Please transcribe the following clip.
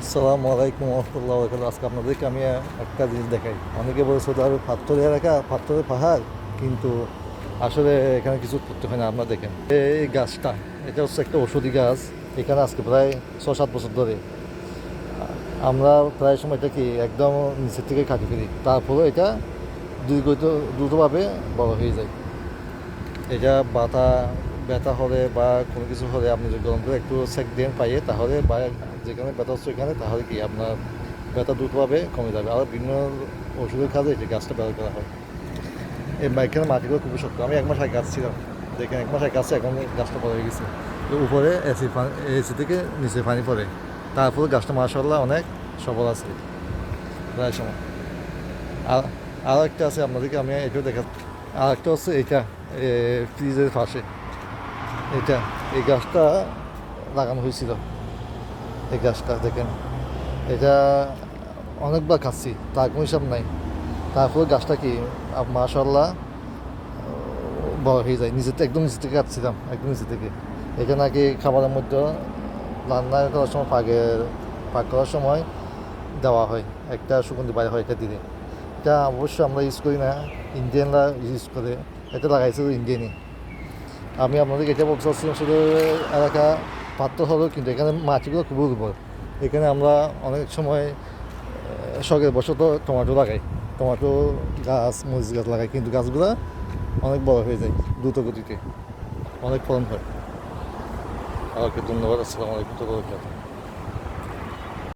আসসালামু আলাইকুম রহমতুল্লাহ আজকে আপনাদেরকে আমি একটা জিনিস দেখাই। অনেকে বলে সৌদি আরবে পাথরের এলাকা, পাথরের পাহাড়? কিন্তু আসলে এখানে কিছু করতে হয় না, আপনারা দেখেন। এই গাছটা, এটা হচ্ছে একটা ওষুধি গাছ। এখানে আজকে প্রায় ছ সাত বছর ধরে। আমরা প্রায় সময় এটা কি একদম নিচের থেকে কাটি ফেলি। তারপরে এটা দ্রুত দ্রুতভাবে বড় হয়ে যায়। এটা বাতা ব্যথা হলে বা কোনো কিছু হলে আপনি যদি গরম করে একটু সেক দেন পাইয়ে তাহলে বা যেখানে ব্যথা হচ্ছে ওইখানে, তাহলে কি আপনার ব্যথা দ্রুতভাবে কমে যাবে। আর বিভিন্ন ওষুধের কাজে যে গাছটা ব্যবহার করা হয়। এই এখানে মাটিগুলো খুবই শক্ত। আমি এক মাস আগে গাছ ছিলাম দেখেন, এক মাস আগে গাছে এখন গাছটা বড় হয়ে গেছে উপরে এসি পানি এসি থেকে নিচে পানি পড়ে। তারপরে গাছটা মাসাল্লাহ অনেক সবল আছে। প্রায় সময়। আর আর একটা আছে আপনাদেরকে আমি এটাও দেখা আর একটা হচ্ছে এটা ফ্রিজের পাশে। এটা, এই গাছটা লাগানো হয়েছিল। এই গাছটা দেখেন। এটা অনেকবার খাচ্ছি, তার কোনো হিসাব নাই। তারপর গাছটা কি মাশাল্লাহ বড় হয়ে যায়। নিচে একদম নিচে থেকে কাটছিলাম, একদম নিচে থেকে। এটা নাকি খাবারের মধ্যে রান্না করার সময়, পাকের, পাক করার সময় দেওয়া হয়। একটা সুগন্ধি বাইরে হয় এটা দিলে এটা অবশ্য আমরা ইউজ করি না। ইন্ডিয়ানরা ইউজ করে। এটা লাগাইছে ইন্ডিয়ানই। আমি আপনাদেরকে এটা বলতে চাচ্ছিলাম শুধু এলাকা পাত্র হলেও কিন্তু এখানে মাটিগুলো খুব উর্বর। এখানে আমরা অনেক সময় শখের বশত টমেটো লাগাই। টমেটো গাছ, মরিচ গাছ লাগাই, কিন্তু গাছগুলো অনেক বড় হয়ে যায় দ্রুত গতিতে অনেক ফলন হয়। আমাকে ধন্যবাদ, আসসালামু আলাইকুম